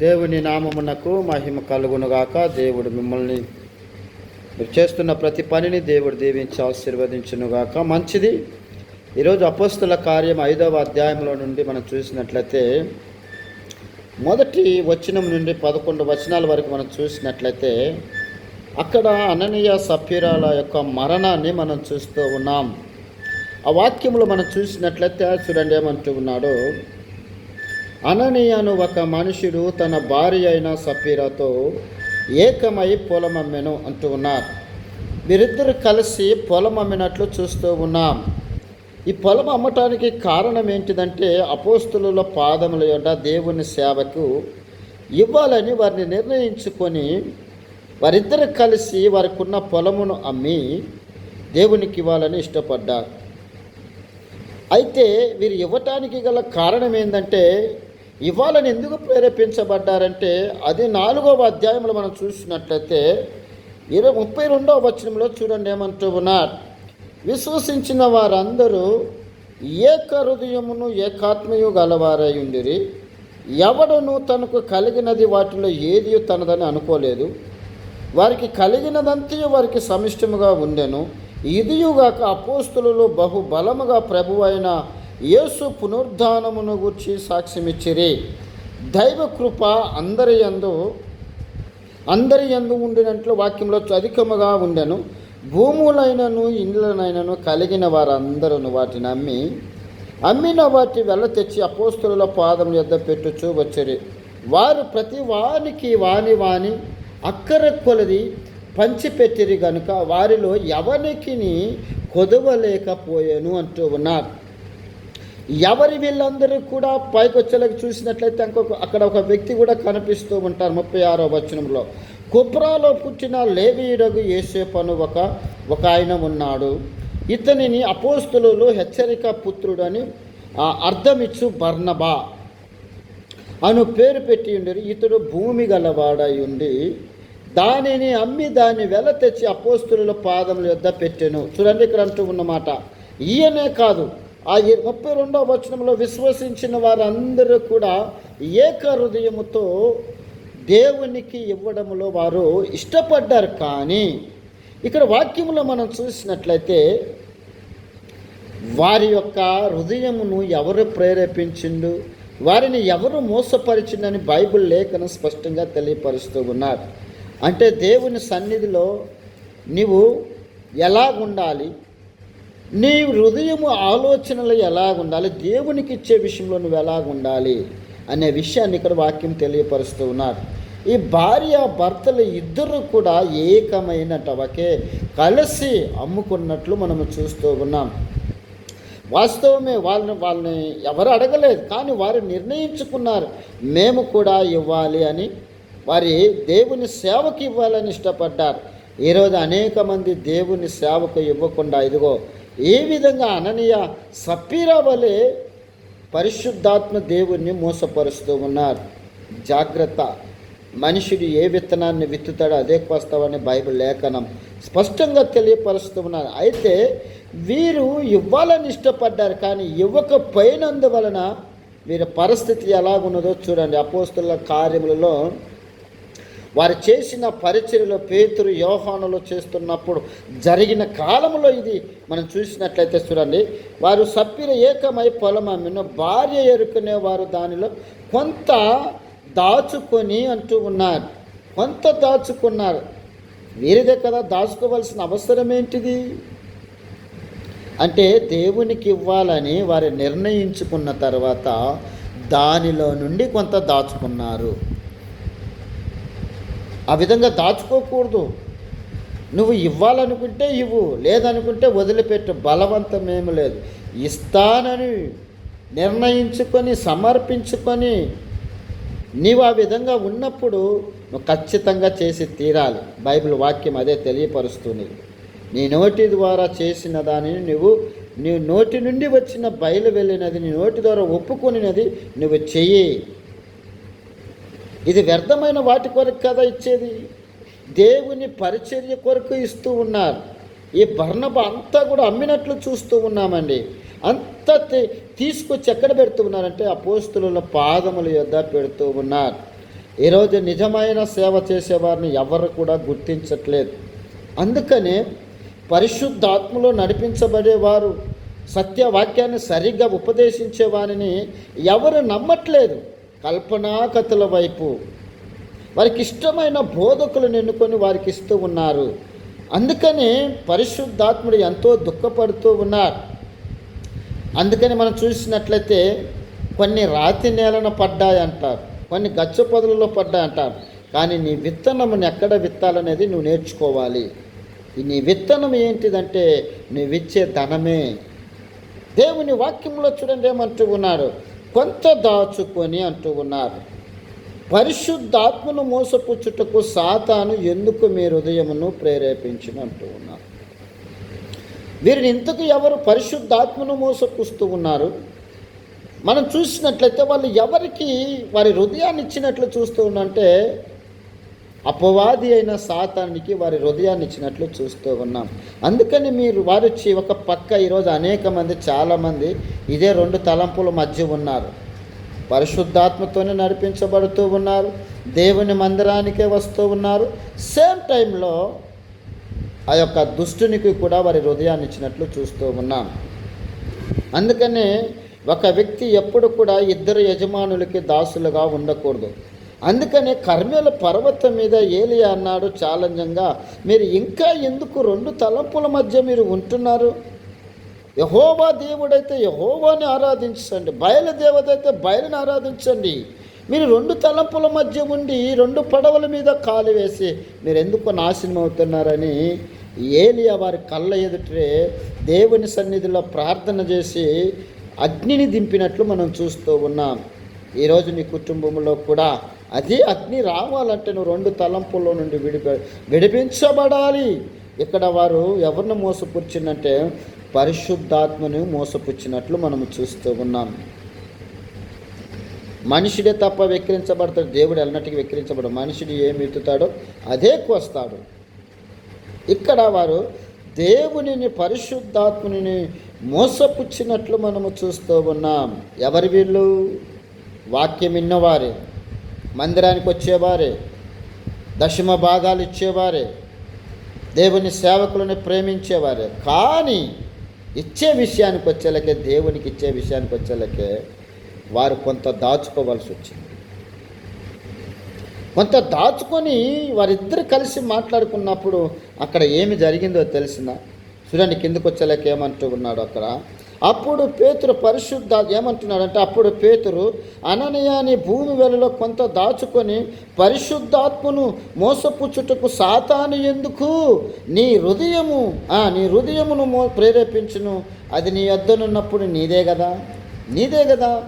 దేవుని నామమునకు మహిమ కలుగునుగాక. దేవుడు మిమ్మల్ని మీరు చేస్తున్న ప్రతి పనిని దేవుడు దీవించి ఆశీర్వదించునుగాక. మంచిది. ఈరోజు అపోస్తుల కార్యం ఐదవ అధ్యాయంలో నుండి మనం చూసినట్లయితే మొదటి వచనం నుండి పదకొండు వచనాల వరకు మనం చూసినట్లయితే అక్కడ అననీయ సఫీరాల యొక్క మరణాన్ని మనం చూస్తూ ఉన్నాం. ఆ వాక్యంలో మనం చూసినట్లయితే చూడండి ఏమంటూ ఉన్నాడు. అననీయను ఒక మనుషుడు తన భార్య అయిన సఫీరాతో ఏకమై పొలం అమ్మెను అంటూ ఉన్నారు. వీరిద్దరు కలిసి పొలం అమ్మినట్లు చూస్తూ ఉన్నాం. ఈ పొలం అమ్మటానికి కారణం ఏంటిదంటే అపోస్తుల పాదముల యొక్క దేవుని సేవకు ఇవ్వాలని వారిని నిర్ణయించుకొని వారిద్దరు కలిసి వారికి ఉన్న పొలమును అమ్మి దేవునికి ఇవ్వాలని ఇష్టపడ్డారు. అయితే వీరు ఇవ్వటానికి గల కారణం ఏంటంటే ఇవ్వాలని ఎందుకు ప్రేరేపించబడ్డారంటే అది నాలుగవ అధ్యాయంలో మనం చూసినట్లయితే ఇరవై ముప్పై రెండవ వచనంలో చూడండి ఏమంటూ ఉన్నారు విశ్వసించిన వారందరూ ఏక హృదయమును ఏకాత్మయు గలవారై ఉండిరి. ఎవడను తనకు కలిగినది వాటిలో ఏది తనదని అనుకోలేదు. వారికి కలిగినదంతయు వారికి సమిష్టముగా ఉండెను. ఇదియుగాక అపోస్తులలో బహుబలముగా ప్రభువైన ప్రభు అయిన యేసు పునరుద్ధానమును గూర్చి సాక్ష్యమిచ్చిరి. దైవ కృప అందరి యందు అందరి యందు ఉండినట్లు వాక్యంలో అధికముగా ఉండెను. భూములైనను ఇండ్లనైనను కలిగిన వారందరూ వాటిని అమ్మి అమ్మిన వాటి వెళ్ళ తెచ్చి అపోస్తుల పాదం యొద్ద పెట్టుచూ వచ్చిరి. వారు ప్రతి వానికి వాని వాని అక్కర కొలది పంచిపెట్టిరి గనుక వారిలో ఎవరికి కొదవలేకపోయాను అంటూ ఉన్నారు. ఎవరి వీళ్ళందరూ కూడా పైకి వచ్చేలాగా చూసినట్లయితే ఇంకొక అక్కడ ఒక వ్యక్తి కూడా కనిపిస్తూ ఉంటారు ముప్పై ఆరో వచనంలో. కుప్రాలో పుట్టిన లేవీయుడగు ఏసేపను ఒక ఒక ఆయన ఉన్నాడు. ఇతనిని అపోస్తులు హెచ్చరిక పుత్రుడు అని ఆ, అర్థమిచ్చు బర్ణబా అను పేరు పెట్టి ఉండరు. ఇతడు భూమి గలవాడై ఉండి దానిని అమ్మి దాన్ని వెల తెచ్చి అపోస్తుల పాదముల యొద్ద పెట్టాను. చూడండి ఇక్కడ అంటూ ఉన్నమాట ఈయనే కాదు ఆ ముప్పై రెండవ వచనంలో విశ్వసించిన వారందరూ కూడా ఏక హృదయముతో దేవునికి ఇవ్వడంలో వారు ఇష్టపడ్డారు. కానీ ఇక్కడ వాక్యంలో మనం చూసినట్లయితే వారి యొక్క హృదయమును ఎవరు ప్రేరేపించిండు వారిని ఎవరు మోసపరిచిండని బైబిల్ లేఖనం స్పష్టంగా తెలియపరుస్తూ ఉన్నారు. అంటే దేవుని సన్నిధిలో నీవు ఎలా ఉండాలి? నీ హృదయము ఆలోచనలు ఎలాగుండాలి? దేవునికి ఇచ్చే విషయంలో నువ్వు ఎలాగుండాలి? అనే విషయాన్ని ఇక్కడ వాక్యం తెలియపరుస్తూ ఉన్నారు. ఈ భార్య భర్తలు ఇద్దరు కూడా ఏకమైనట ఒకే కలిసి అమ్ముకున్నట్లు మనము చూస్తూ ఉన్నాం. వాస్తవమే వాళ్ళని వాళ్ళని ఎవరు అడగలేదు కానీ వారు నిర్ణయించుకున్నారు. మేము కూడా ఇవ్వాలి అని వారి దేవుని సేవకు ఇవ్వాలని ఇష్టపడ్డారు. ఈరోజు అనేక మంది దేవుని సేవకు ఇవ్వకుండా ఇదిగో ఏ విధంగా అననీయ సప్పీరా వలె పరిశుద్ధాత్మ దేవుణ్ణి మోసపరుస్తూ ఉన్నారు? జాగ్రత్త. మనుషుడు ఏ విత్తనాన్ని విత్తుతాడో అదే కోస్తావని బైబిల్ లేఖనం స్పష్టంగా తెలియపరుస్తూ ఉన్నారు. అయితే వీరు ఇవ్వాలని ఇష్టపడ్డారు కానీ ఇవ్వకపోయినందువలన వీరి పరిస్థితి ఎలాగున్నదో చూడండి. అపోస్తుల కార్యములలో వారు చేసిన పరిచర్యలో పేతురు యోహానులు చేస్తున్నప్పుడు జరిగిన కాలంలో ఇది మనం చూసినట్లయితే చూడండి. వారు సప్పిర ఏకమై పొలం అమ్మిన భార్య ఎరుకునే వారు దానిలో కొంత దాచుకొని అంటూ ఉన్నారు. కొంత దాచుకున్నారు. వీరిదే కదా దాచుకోవాల్సిన అవసరం ఏంటిది? అంటే దేవునికి ఇవ్వాలని వారు నిర్ణయించుకున్న తర్వాత దానిలో నుండి కొంత దాచుకున్నారు. ఆ విధంగా దాచుకోకూడదు. నువ్వు ఇవ్వాలనుకుంటే ఇవ్వు లేదనుకుంటే వదిలిపెట్టు. బలవంతమేమి లేదు. ఇస్తానని నిర్ణయించుకొని సమర్పించుకొని నీవు ఆ విధంగా ఉన్నప్పుడు నువ్వు ఖచ్చితంగా చేసి తీరాలి. బైబిల్ వాక్యం అదే తెలియపరుస్తుంది. నీ నోటి ద్వారా చేసిన దానిని నువ్వు నీ నోటి నుండి వచ్చిన బయలు వెళ్ళినది నీ నోటి ద్వారా ఒప్పుకొనినది నువ్వు చెయ్యి. ఇది వ్యర్థమైన వాటి కొరకు కదా ఇచ్చేది. దేవుని పరిచర్య కొరకు ఇస్తూ ఉన్నారు. ఈ బర్ణబ అంతా కూడా అమ్మినట్లు చూస్తూ ఉన్నామండి. అంత తీసుకొచ్చి ఎక్కడ పెడుతూ ఉన్నారంటే అపోస్తుల పాదముల యొద్ద పెడుతూ ఉన్నారు. ఈరోజు నిజమైన సేవ చేసేవారిని ఎవరు కూడా గుర్తించట్లేదు. అందుకనే పరిశుద్ధాత్మలో నడిపించబడేవారు సత్యవాక్యాన్ని సరిగ్గా ఉపదేశించే వారిని ఎవరు నమ్మట్లేదు. కల్పనా కథల వైపు. వారికి ఇష్టమైన బోధకులను ఎన్నుకొని వారికి ఇస్తూ ఉన్నారు. అందుకని పరిశుద్ధాత్ముడు ఎంతో దుఃఖపడుతూ ఉన్నారు. అందుకని మనం చూసినట్లయితే కొన్ని రాతి నేలన పడ్డాయంటారు. కొన్ని గచ్చ పొదలలో పడ్డాయంటారు. కానీ నీ విత్తనమును ఎక్కడ విత్తాలనేది నువ్వు నేర్చుకోవాలి. నీ విత్తనం ఏంటిదంటే నువ్విచ్చే ధనమే. దేవుని వాక్యంలో చూడండి ఏమంటూ ఉన్నారు. కొంత దాచుకొని అంటూ ఉన్నారు. పరిశుద్ధాత్మను మోసపుచ్చుటకు సాతాను ఎందుకు మీ హృదయమును ప్రేరేపించిన అంటూ ఉన్నారు. వీరిని ఇంతకు ఎవరు పరిశుద్ధాత్మను మోసపుస్తూ ఉన్నారు? మనం చూసినట్లయితే వాళ్ళు ఎవరికి వారి హృదయాన్ని ఇచ్చినట్లు చూస్తూ ఉన్నంటే అపవాది అయిన సాతానికి వారి హృదయాన్ని ఇచ్చినట్లు చూస్తూ ఉన్నాం. అందుకని మీరు వారు వచ్చి ఒక పక్క ఈరోజు అనేక మంది చాలామంది ఇదే రెండు తలంపుల మధ్య ఉన్నారు. పరిశుద్ధాత్మతోనే నడిపించబడుతూ ఉన్నారు. దేవుని మందిరానికే వస్తూ ఉన్నారు. సేమ్ టైంలో ఆ యొక్క దుష్టునికి కూడా వారి హృదయాన్ని ఇచ్చినట్లు చూస్తూ ఉన్నాం. అందుకనే ఒక వ్యక్తి ఎప్పుడు కూడా ఇద్దరు యజమానులకి దాసులుగా ఉండకూడదు. అందుకనే కర్మేల పర్వతం మీద ఏలియా అన్నాడు ఛాలెంజంగా మీరు ఇంకా ఎందుకు రెండు తలంపుల మధ్య మీరు ఉంటున్నారు? యహోవా దేవుడైతే యహోవాని ఆరాధించండి బయలుదేవత అయితే బయలుని ఆరాధించండి. మీరు రెండు తలంపుల మధ్య ఉండి రెండు పడవల మీద కాలు వేసి మీరు ఎందుకు నాశనం అవుతున్నారని ఏలియా వారి కళ్ళ ఎదుటే దేవుని సన్నిధిలో ప్రార్థన చేసి అగ్నిని దింపినట్లు మనం చూస్తూ ఉన్నాం. ఈరోజు నీ కుటుంబంలో కూడా అదే అగ్ని రావాలంటే నువ్వు రెండు తలంపుల్లో నుండి విడిప విడిపించబడాలి. ఇక్కడ వారు ఎవరిని మోసపుచ్చిందంటే పరిశుద్ధాత్మను మోసపుచ్చినట్లు మనము చూస్తూ ఉన్నాం. మనిషిడే తప్ప వెక్కిరించబడతాడు దేవుడు ఎన్నటికి వెక్కిరించబడు మనుషుడు ఏమి ఎత్తుతాడో అదే కోస్తాడు. ఇక్కడ వారు దేవునిని పరిశుద్ధాత్ముని మోసపుచ్చినట్లు మనము చూస్తూ ఉన్నాం. ఎవరి వీళ్ళు? వాక్యం విన్నవారే. మందిరానికి వచ్చేవారే దశమ భాగాలు ఇచ్చేవారే దేవుని సేవకులను ప్రేమించేవారే. కానీ ఇచ్చే విషయానికి వచ్చేలకే దేవునికి ఇచ్చే విషయానికి వచ్చేలకే వారు కొంత దాచుకోవాల్సి వచ్చింది. కొంత దాచుకొని వారిద్దరు కలిసి మాట్లాడుకున్నప్పుడు అక్కడ ఏమి జరిగిందో తెలిసిన చూడండి కిందకు వచ్చేలాక ఏమంటూ ఉన్నాడు అక్కడ. అప్పుడు పేతురు పరిశుద్ధ ఏమంటున్నాడంటే అప్పుడు పేతురు అననయాని భూమి వెలలో కొంత దాచుకొని పరిశుద్ధాత్మను మోసపుచ్చుటకు సాతాను ఎందుకు? నీ హృదయము నీ హృదయమును మో ప్రేరేపించును. అది నీ వద్దనున్నప్పుడు నీదే కదా? నీదే కదా?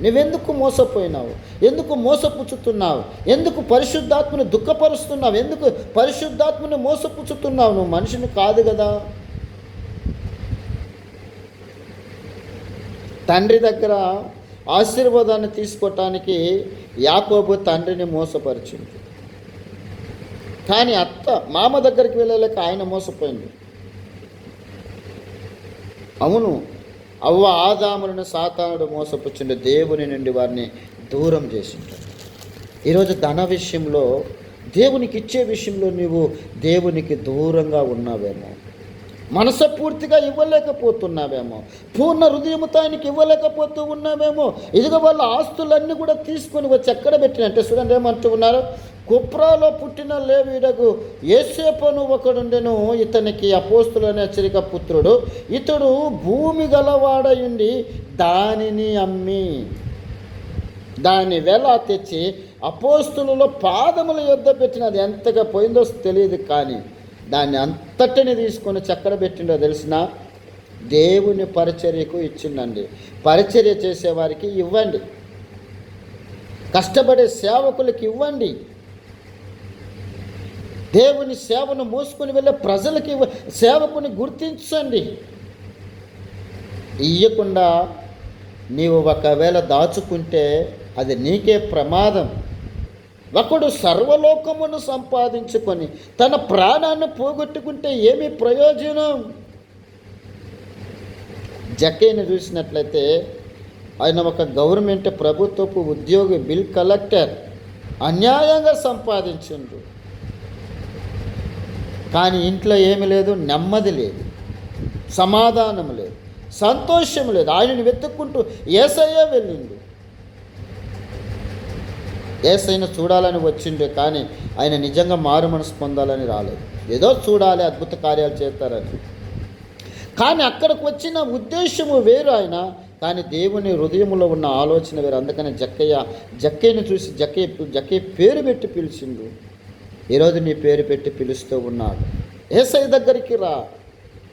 నువ్వెందుకు మోసపోయినావు? ఎందుకు మోసపుచ్చుతున్నావు? ఎందుకు పరిశుద్ధాత్మను దుఃఖపరుస్తున్నావు? ఎందుకు పరిశుద్ధాత్మను మోసపుచ్చుతున్నావు? నువ్వు మనిషిని కాదు కదా? తండ్రి దగ్గర ఆశీర్వాదాన్ని తీసుకోవటానికి యాకోబు తండ్రిని మోసపరిచింది. కానీ అత్త మామ దగ్గరికి వెళ్ళలేక ఆయన మోసపోయింది. అవును అవ్వ ఆదాములను సాతానుడు మోసపుచ్చిండు దేవుని నుండి వారిని దూరం చేసిండు. ఈరోజు ధన విషయంలో దేవునికి ఇచ్చే విషయంలో నీవు దేవునికి దూరంగా ఉన్నావేమో. మనసపూర్తిగా ఇవ్వలేకపోతున్నావేమో పూర్ణ హృదయముతో ఆయనకి ఇవ్వలేకపోతూ ఉన్నావేమో ఇదిగో వాళ్ళ ఆస్తులన్నీ కూడా తీసుకొని వచ్చి ఎక్కడ పెట్టినంటే చూడండి ఏమంటూ ఉన్నారు? కుప్రాలో పుట్టిన లేవీడకు ఏసేపను ఒకడుండెను ఇతనికి అపోస్తులనే హెచ్చరిక పుత్రుడు ఇతడు భూమి గలవాడయుండి దానిని అమ్మి దాన్ని వెల తెచ్చి అపోస్తులలో పాదముల యుద్ధ పెట్టినది ఎంతగా పోయిందో తెలియదు కానీ దాన్ని అంతటిని తీసుకొని చక్కెర పెట్టిండో తెలిసిన? దేవుని పరిచర్యకు ఇచ్చిండండి పరిచర్య చేసేవారికి ఇవ్వండి. కష్టపడే సేవకులకి ఇవ్వండి. దేవుని సేవను మోసుకొని వెళ్ళే ప్రజలకి సేవకుని గుర్తించండి. ఇయ్యకుండా నీవు ఒకవేళ దాచుకుంటే అది నీకే ప్రమాదం. ఒకడు సర్వలోకమును సంపాదించుకొని తన ప్రాణాన్ని పోగొట్టుకుంటే ఏమి ప్రయోజనం? జకేని చూసినట్లయితే ఆయన ఒక గవర్నమెంట్ ప్రభుత్వపు ఉద్యోగి బిల్ కలెక్టర్ అన్యాయంగా సంపాదించిండ్రు కానీ ఇంట్లో ఏమి లేదు నెమ్మది లేదు సమాధానం లేదు సంతోషం లేదు. ఆయనని వెతుక్కుంటూ ఏసయ్య వెళ్ళిండు. ఏసైన చూడాలని వచ్చిండే కానీ ఆయన నిజంగా మారు మనసు పొందాలని రాలేదు. ఏదో చూడాలి అద్భుత కార్యాలు చేస్తారని. కానీ అక్కడికి వచ్చిన ఉద్దేశము వేరు ఆయన. కానీ దేవుని హృదయంలో ఉన్న ఆలోచన వేరు. అందుకని జక్కయ్య జక్కయ్యను చూసి జక్కయ్య జక్కయ్య పేరు పెట్టి పిలిచిండు. ఈరోజు నీ పేరు పెట్టి పిలుస్తూ ఉన్నాడు. ఏసై దగ్గరికి రా.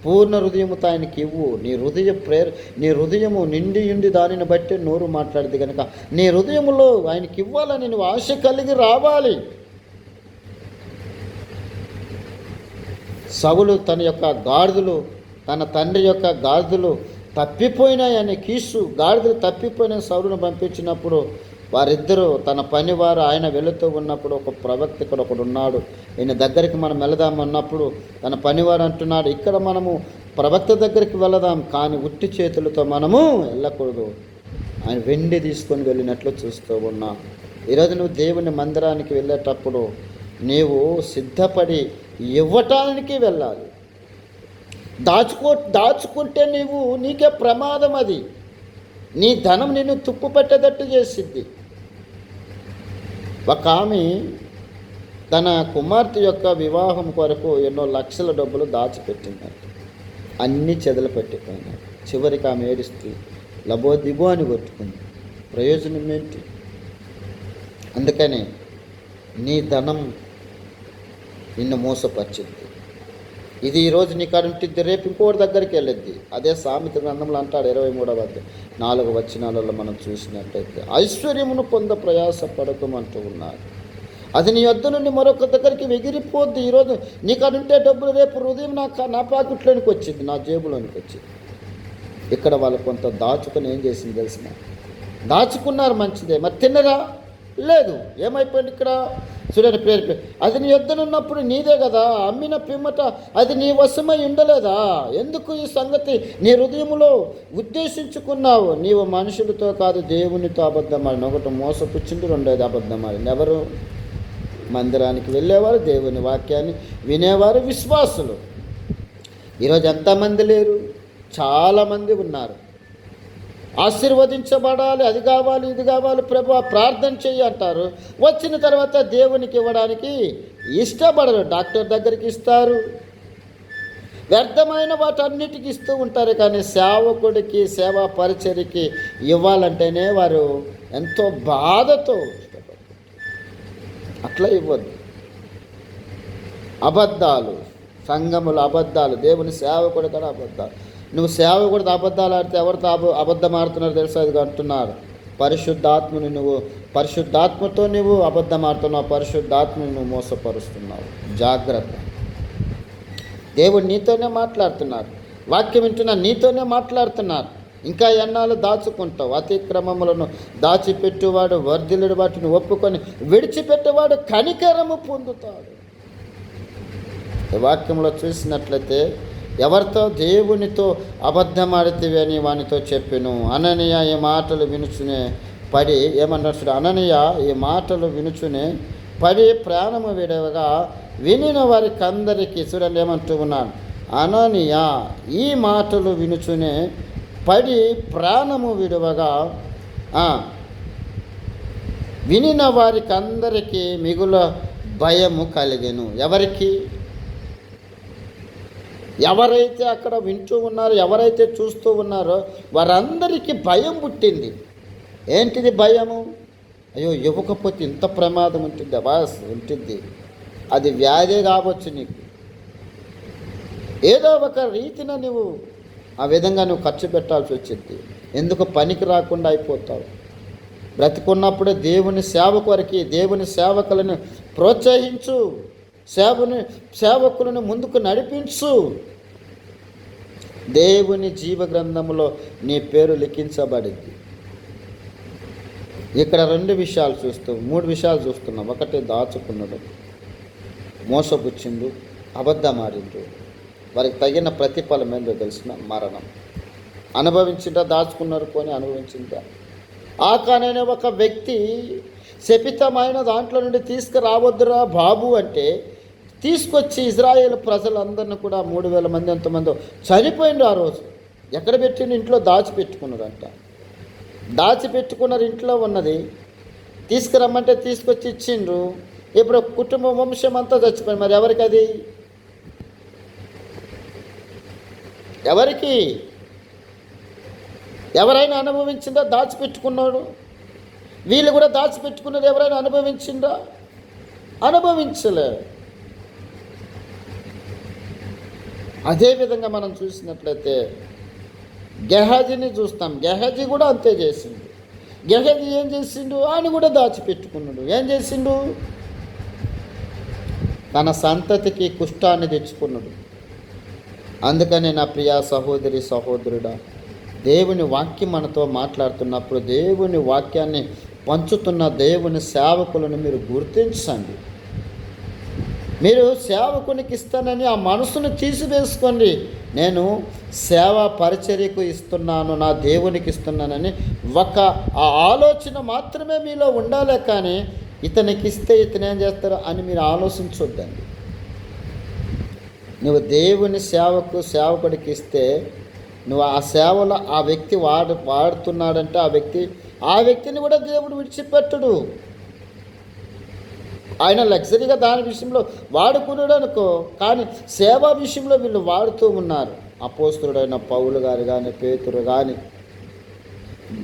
పూర్ణ హృదయముతో ఆయనకి ఇవ్వు. నీ హృదయ ప్రేర నీ హృదయము నిండి ఉండి దానిని బట్టి నోరు మాట్లాడింది కనుక నీ హృదయములో ఆయనకి ఇవ్వాలని నువ్వు ఆశ కలిగి రావాలి. సవులు తన యొక్క గాడిదలు తన తండ్రి యొక్క గాడిదలు తప్పిపోయినాయని కీసు గాడిదలు తప్పిపోయిన సవులను పంపించినప్పుడు వారిద్దరూ తన పనివారు ఆయన వెళుతూ ఉన్నప్పుడు ఒక ప్రవక్త ఇక్కడ ఒకడు ఉన్నాడు. ఈయన దగ్గరికి మనం వెళదాం అన్నప్పుడు తన పనివారు అంటున్నాడు ఇక్కడ మనము ప్రవక్త దగ్గరికి వెళదాం కానీ ఉట్టి చేతులతో మనము వెళ్ళకూడదు. ఆయన వెండి తీసుకొని వెళ్ళినట్లు చూస్తూ ఉన్నా. ఈరోజు నువ్వు దేవుని మందిరానికి వెళ్ళేటప్పుడు నీవు సిద్ధపడి ఇవ్వటానికి వెళ్ళాలి. దాచుకో దాచుకుంటే నీవు నీకే ప్రమాదం అది. నీ ధనం నిన్ను తుప్పు పెట్టేటట్టు చేసిద్ది. ఒక ఆమె తన కుమార్తె యొక్క వివాహం కొరకు ఎన్నో లక్షల డబ్బులు దాచిపెట్టిందంట. అన్నీ చెదలు పెట్టిపోయినాయి. చివరికి ఆమె ఏడుస్తూ లబో దిబో అని కొట్టుకుంది. ప్రయోజనం ఏంటి? అందుకని నీ ధనం నిన్ను మోసపరిచింది. ఇది ఈరోజు నీ కరెంటిద్ది రేపు ఇంకోటి దగ్గరికి వెళ్ళిద్ది. అదే సామెత గ్రంథంలో అంటాడు ఇరవై మూడవ నాలుగు వచనాలలో మనం చూసినట్టయితే ఐశ్వర్యమును పొంద ప్రయాస పడకమంటూ ఉన్నారు అది నీ వద్ద నుండి మరొక దగ్గరికి ఎగిరిపోద్ది. ఈరోజు నీకు డబ్బులు రేపు హృదయం నా నా పాకెట్లోనికి వచ్చింది నా జేబులోనికి వచ్చింది. ఇక్కడ వాళ్ళు కొంత దాచుకొని ఏం చేసింది తెలిసిన? దాచుకున్నారు మంచిదే. మరి తిన్నరా? లేదు. ఏమైపోయింది ఇక్కడ? చూడండి పేరు పేరు అది నీ ఎద్దనున్నప్పుడు నీదే కదా అమ్మిన పిమ్మట అది నీ వశమై ఉండలేదా? ఎందుకు ఈ సంగతి? నీ హృదయంలో ఉద్దేశించుకున్నావు నీవు మనుషులతో కాదు దేవునితో అబద్ధమాడిన ఒకటి మోసపుచ్చింది రెండోది అబద్ధమాడింది. ఎవరు? మందిరానికి వెళ్ళేవారు దేవుని వాక్యాన్ని వినేవారు విశ్వాసులు. ఈరోజు ఎంతమంది లేరు? చాలామంది ఉన్నారు. ఆశీర్వదించబడాలి అది కావాలి ఇది కావాలి ప్రభు ప్రార్థన చెయ్యి అంటారు. వచ్చిన తర్వాత దేవునికి ఇవ్వడానికి ఇష్టపడరు డాక్టర్ దగ్గరికి ఇస్తారు. వ్యర్థమైన వాటన్నిటికి ఇస్తూ ఉంటారు కానీ సేవకుడికి సేవా పరిచర్యకి ఇవ్వాలంటేనే వారు ఎంతో బాధతో అట్లా ఇవ్వద్దు. అబద్ధాలు సంఘముల అబద్ధాలు దేవుని సేవకుడు కూడా అబద్ధాలు. నువ్వు సేవ అబద్ధాలు ఆడితే ఎవరితో అబ అబద్ధం ఆడుతున్నారు తెలుసా? ఇది అంటున్నారు. పరిశుద్ధాత్మని నువ్వు పరిశుద్ధాత్మతో నువ్వు అబద్ధం ఆడుతున్నావు పరిశుద్ధాత్మని నువ్వు మోసపరుస్తున్నావు. జాగ్రత్త. దేవుడు నీతోనే మాట్లాడుతున్నారు. వాక్యం వింటున్నా నీతోనే మాట్లాడుతున్నారు. ఇంకా ఎన్నాళ్ళు దాచుకుంటావు? అతిక్రమములను దాచిపెట్టువాడు వర్ధిలుడు వాటిని ఒప్పుకొని విడిచిపెట్టేవాడు కనికరము పొందుతాడు. వాక్యంలో చూసినట్లయితే ఎవరితో దేవునితో అబద్ధమాడితివి అని వానితో చెప్పెను. అననీయ ఈ మాటలు వినుచునే పడి ఏమన్నాడు అననీయ ఈ మాటలు వినుచునే పడి ప్రాణము విడవగా వినిన వారికి అందరికీ చూడండి ఏమంటూ ఉన్నాను అననీయ ఈ మాటలు వినుచునే పడి ప్రాణము విడవగా వినిన వారికి అందరికీ మిగుల భయము కలిగెను. ఎవరికి? ఎవరైతే అక్కడ వింటూ ఉన్నారో ఎవరైతే చూస్తూ ఉన్నారో వారందరికీ భయం పుట్టింది. ఏంటిది భయము? అయ్యో ఇవ్వకపోతే ఇంత ప్రమాదం ఉంటుంది అవాస్ ఉంటుంది. అది వ్యాధే కావచ్చు నీకు. ఏదో ఒక రీతిన నువ్వు ఆ విధంగా నువ్వు ఖర్చు పెట్టాల్సి వచ్చింది. ఎందుకు పనికి రాకుండా అయిపోతావు? బ్రతికున్నప్పుడే దేవుని సేవ కొరకి దేవుని సేవకులను ప్రోత్సహించు. సేవని సేవకులను ముందుకు నడిపించు. దేవుని జీవ గ్రంథంలో నీ పేరు లిఖించబడింది. ఇక్కడ రెండు విషయాలు చూస్తూ మూడు విషయాలు చూస్తున్నాం. ఒకటి దాచుకున్నాడు మోసపుచ్చిండు అబద్ధమాడిండు. వారికి తగిన ప్రతిఫలం ఏందో తెలిసిన మరణం. అనుభవించిందా దాచుకున్నారు కొని అనుభవించిందా ఆకాన్ ఒక వ్యక్తి శపితమైన దాంట్లో నుండి తీసుకురావద్దురా బాబు అంటే తీసుకొచ్చి ఇజ్రాయేల్ ప్రజలందరిని కూడా మూడు వేల మంది ఎంతమందో చనిపోయిండు ఆ రోజు. ఎక్కడ పెట్టిండు ఇంట్లో దాచిపెట్టుకున్నారంట. దాచిపెట్టుకున్నారు ఇంట్లో ఉన్నది. తీసుకురమ్మంటే తీసుకొచ్చి ఇచ్చిండ్రు. ఇప్పుడు కుటుంబ వంశం అంతా చచ్చిపోయింది. మరి ఎవరికి అది? ఎవరికి? ఎవరైనా అనుభవించిందా? దాచిపెట్టుకున్నాడు. వీళ్ళు కూడా దాచిపెట్టుకున్నది ఎవరైనా అనుభవించిందా? అనుభవించలేదు అదేవిధంగా మనం చూసినట్లయితే గెహజీని చూస్తాం. గెహజీ కూడా అంతే చేసిండు. గెహజీ ఏం చేసిండు? ఆయన కూడా దాచిపెట్టుకున్నాడు. ఏం చేసిండు? తన సంతతికి కుష్టాన్ని తెచ్చుకున్నాడు. అందుకని నా ప్రియ సహోదరి సహోదరుడా దేవుని వాక్యం మనతో మాట్లాడుతున్నప్పుడు దేవుని వాక్యాన్ని పంచుతున్న దేవుని సేవకులను మీరు గుర్తించండి. మీరు సేవకునికి ఇస్తానని ఆ మనసును తీసివేసుకోండి. నేను సేవా పరిచర్యకు ఇస్తున్నాను నా దేవునికి ఇస్తున్నానని ఒక ఆ ఆలోచన మాత్రమే మీలో ఉండాలే కానీ ఇతనికి ఇస్తే ఇతను ఏం చేస్తారో అని మీరు ఆలోచించొద్దండి. నువ్వు దేవుని సేవకు సేవకుడికి ఇస్తే నువ్వు ఆ సేవలో ఆ వ్యక్తి వాడు వాడుతున్నాడంటే ఆ వ్యక్తి ఆ వ్యక్తిని కూడా దేవుడు విడిచిపెట్టడు. ఆయన లగ్జరీగా దాని విషయంలో వాడుకున్నాడు అనుకో కానీ సేవా విషయంలో వీళ్ళు వాడుతూ ఉన్నారు. అపోస్తుడైన పౌలు గారు కానీ పేతురు కానీ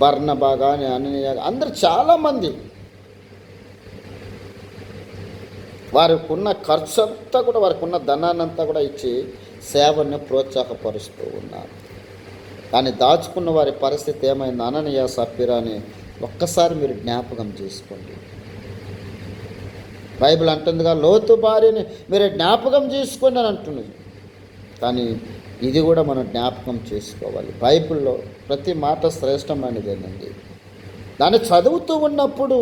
బర్ణబా కానీ అన్నయ్య అందరు చాలామంది వారికి ఉన్న ఖర్చు అంతా కూడా వారికి ఉన్న ధనాన్ని అంతా కూడా ఇచ్చి సేవను ప్రోత్సాహపరుస్తూ ఉన్నారు. కానీ దాచుకున్న వారి పరిస్థితి ఏమైంది? అననీయ సప్పిరా అని ఒక్కసారి మీరు జ్ఞాపకం చేసుకోండి. బైబిల్ అంటుందిగా లోతు భార్యని మీరు జ్ఞాపకం చేసుకోండి అని అంటున్నది. కానీ ఇది కూడా మనం జ్ఞాపకం చేసుకోవాలి. బైబిల్లో ప్రతి మాట శ్రేష్టమైనదేనండి దాన్ని చదువుతూ ఉన్నప్పుడు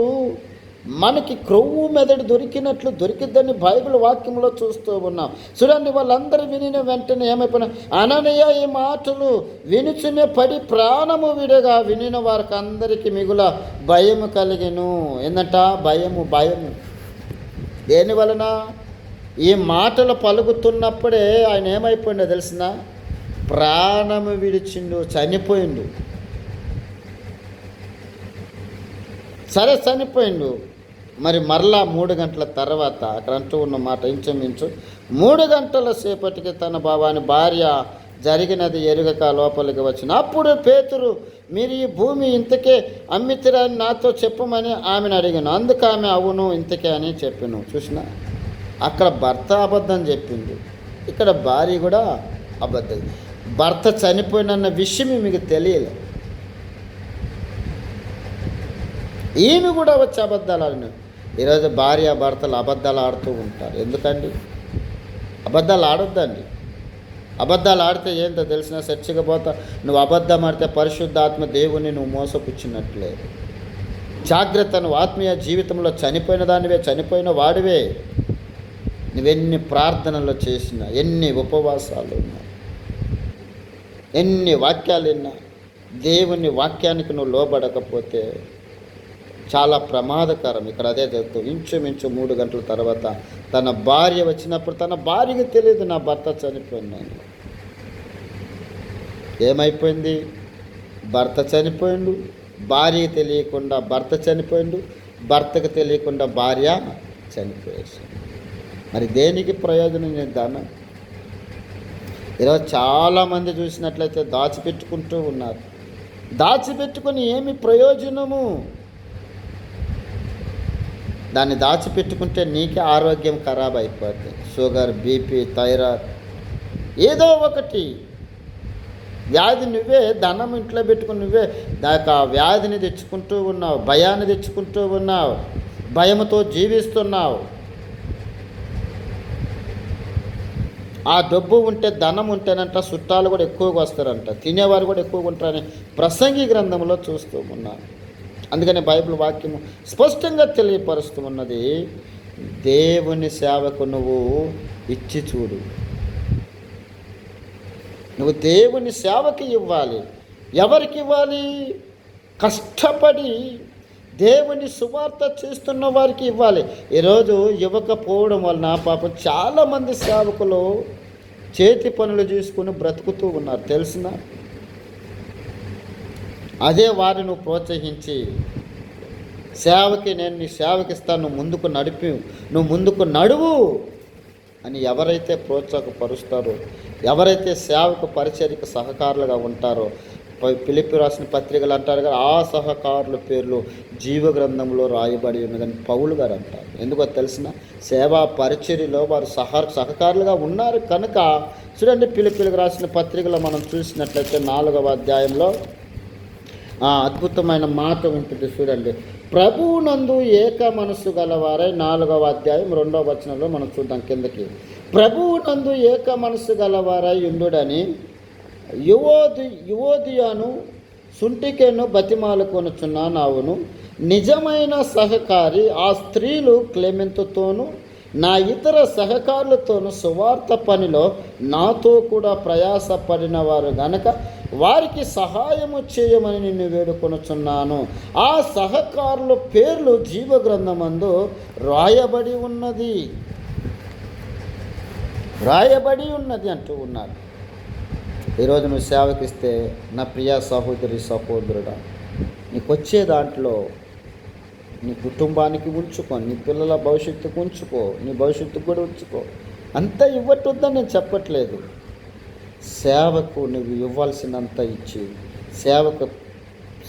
మనకి క్రొవ్వు మెదడు దొరికినట్లు దొరికిద్దని బైబిల్ వాక్యంలో చూస్తూ ఉన్నాం. చూడండి వాళ్ళందరూ వినిన వెంటనే ఏమైపోయినా అననయ ఈ మాటలు వినుచునే పడి ప్రాణము విడగా వినిన వారికి అందరికీ మిగుల భయము కలిగిను. ఏందంట? భయము భయము దేని వలన? ఈ మాటలు పలుకుతున్నప్పుడే ఆయన ఏమైపోయిండో తెలిసిన ప్రాణము విడిచిండు చనిపోయిండు. సరే చనిపోయిండు. మరి మరలా మూడు గంటల తర్వాత అక్కడ అంటూ ఉన్న మాట ఇంచుమించు మూడు గంటల సేపటికి తన బాబాని భార్య జరిగినది ఎరుగక లోపలికి వచ్చిన. అప్పుడు పేతురు మీరు ఈ భూమి ఇంతకే అమ్మితిరాని నాతో చెప్పమని ఆమెను అడిగాను. అందుకు ఆమె అవును ఇంతకే అని చెప్పాను. చూసిన? అక్కడ భర్త అబద్ధం చెప్పింది. ఇక్కడ భార్య కూడా అబద్ధం. భర్త చనిపోయినన్న విషయం మీకు తెలియలే. ఈమె కూడా వచ్చి అబద్ధాలు ఆడిన. ఈరోజు భార్య భర్తలు అబద్ధాలు ఆడుతూ ఉంటారు. ఎందుకండి? అబద్ధాలు ఆడొద్దండి. అబద్ధాలు ఆడితే ఏంటో తెలిసిన చర్చకపోతా నువ్వు అబద్ధం ఆడితే పరిశుద్ధాత్మ దేవుని నువ్వు మోసపుచ్చినట్లే. జాగ్రత్త నువ్వు ఆత్మీయ జీవితంలో చనిపోయిన దానివే చనిపోయిన వాడివే. నువ్వెన్ని ప్రార్థనలు చేసినా ఎన్ని ఉపవాసాలు ఉన్నా ఎన్ని వాక్యాలు విన్నా దేవుని వాక్యానికి నువ్వు లోబడకపోతే చాలా ప్రమాదకరం. ఇక్కడ అదే జరుగుతుంది. ఇంచుమించు మూడు గంటల తర్వాత తన భార్య వచ్చినప్పుడు తన భార్యకి తెలియదు నా భర్త చనిపోయినాను ఏమైపోయింది? భర్త చనిపోయిండు భార్య తెలియకుండా భర్త చనిపోయిండు భర్తకు తెలియకుండా భార్య చనిపోయేసింది. మరి దేనికి ప్రయోజనం చేద్దామా? ఈరోజు చాలామంది చూసినట్లయితే దాచిపెట్టుకుంటూ ఉన్నారు. దాచిపెట్టుకుని ఏమి ప్రయోజనము? దాన్ని దాచిపెట్టుకుంటే నీకే ఆరోగ్యం ఖరాబ్ అయిపోతుంది షుగర్ బీపీ థైరాయిడ్. ఏదో ఒకటి. వ్యాధి నువ్వే ధనం ఇంట్లో పెట్టుకుని నువ్వే దాకా ఆ వ్యాధిని తెచ్చుకుంటూ ఉన్నావు భయాన్ని తెచ్చుకుంటూ ఉన్నావు భయంతో జీవిస్తున్నావు. ఆ డబ్బు ఉంటే ధనం ఉంటేనంట చుట్టాలు కూడా ఎక్కువగా వస్తారంట. తినేవారు కూడా ఎక్కువగా ఉంటారని ప్రసంగి గ్రంథంలో చూస్తూ ఉన్నాను. అందుకని బైబిల్ వాక్యము స్పష్టంగా తెలియపరుస్తూ ఉన్నది దేవుని సేవకు నువ్వు ఇచ్చి చూడు. నువ్వు దేవుని సేవకి ఇవ్వాలి. ఎవరికి ఇవ్వాలి? కష్టపడి దేవుని సువార్త చేస్తున్న వారికి ఇవ్వాలి. ఈరోజు ఇవ్వకపోవడం వలన పాపం చాలామంది సేవకులు చేతి పనులు చేసుకుని బ్రతుకుతూ ఉన్నారు. తెలిసిన? అదే వారిని ప్రోత్సహించి సేవకి నేను నీ సేవకిస్తాను నువ్వు ముందుకు నడిపి నువ్వు ముందుకు నడువు అని ఎవరైతే ప్రోత్సాహపరుస్తారో ఎవరైతే సేవకు పరిచర్యకు సహకారులుగా ఉంటారో పిలిపి రాసిన పత్రికలు అంటారు కదా ఆ సహకారుల పేర్లు జీవ గ్రంథంలో రాయబడి ఉన్నదని పౌలు గారు అంటారు. ఎందుకో తెలిసిన? సేవా పరిచర్యలో వారు సహ సహకారులుగా ఉన్నారు కనుక చూడండి పిలిపిలకు రాసిన పత్రికలో మనం చూసినట్లయితే నాలుగవ అధ్యాయంలో ఆ అద్భుతమైన మాట ఉంటుంది చూడండి. ప్రభువునందు ఏక మనస్సు గలవారై నాలుగవ అధ్యాయం రెండవ వచనంలో మనం చూద్దాం కిందకి. ప్రభువునందు ఏక మనస్సు గలవారై ఉండుడని యువోది యువోదియాను సుంటికెను బతిమాలుకొనుచున్నాను అవును నిజమైన సహకారి ఆ స్త్రీలు క్లెమెంతుతోనూ నా ఇతర సహకారులతోనూ సువార్త పనిలో నాతో కూడా ప్రయాసపడిన వారు గనక వారికి సహాయము చేయమని నిన్ను వేడుకొనుచున్నాను. ఆ సహకారుల పేర్లు జీవగ్రంథమందు రాయబడి ఉన్నది. రాయబడి ఉన్నది అంటూ ఉన్నారు. ఈరోజు నువ్వు సేవకిస్తే నా ప్రియ సహోదరి సహోదరుడా నీకు వచ్చే దాంట్లో నీ కుటుంబానికి ఉంచుకో నీ పిల్లల భవిష్యత్తుకు ఉంచుకో నీ భవిష్యత్తుకు కూడా ఉంచుకో. అంతా ఇవ్వట్టుందని నేను చెప్పట్లేదు. సేవకు నువ్వు ఇవ్వాల్సినంత ఇచ్చి సేవకు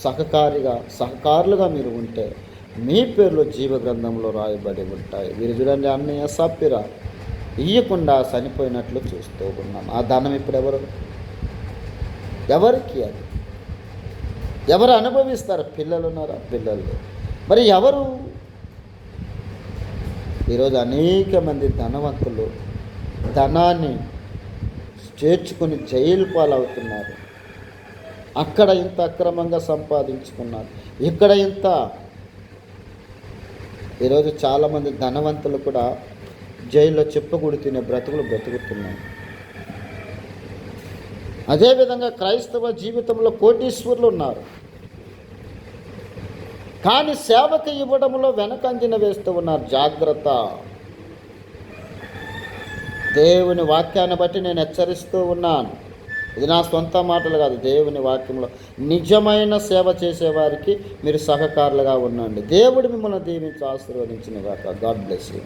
సహకారిగా సహకారులుగా మీరు ఉంటే మీ పేర్లు జీవ గ్రంథంలో రాయబడి ఉంటాయి. వీరు చూడండి అన్నయ్య సప్పిరా ఇయ్యకుండా చనిపోయినట్లు చూస్తూ ఉన్నాం. ఆ ధనం ఇప్పుడు ఎవరు? ఎవరికి అది? ఎవరు అనుభవిస్తారు? పిల్లలు ఉన్నారా? పిల్లలు మరి ఎవరు? ఈరోజు అనేక మంది ధనవంతులు ధనాన్ని చేర్చుకుని జైలు పాలవుతున్నారు. అక్కడ ఇంత అక్రమంగా సంపాదించుకున్నారు. ఇక్కడ ఇంత ఈరోజు చాలామంది ధనవంతులు కూడా జైల్లో చెప్పకూడి తినే బ్రతుకులు బ్రతుకుతున్నారు. అదేవిధంగా క్రైస్తవ జీవితంలో కోటీశ్వరులు ఉన్నారు. కానీ సేవకు ఇవ్వడంలో వెనకంజన వేస్తూ ఉన్నారు. జాగ్రత్త. దేవుని వాక్యాన్ని బట్టి నేను హెచ్చరిస్తూ ఉన్నాను. ఇది నా సొంత మాటలు కాదు దేవుని వాక్యంలో. నిజమైన సేవ చేసేవారికి మీరు సహకారులుగా ఉండండి. దేవుడు మిమ్మల్ని దీవించి ఆశీర్వదించిన గాక గాడ్ బ్లెస్ యూ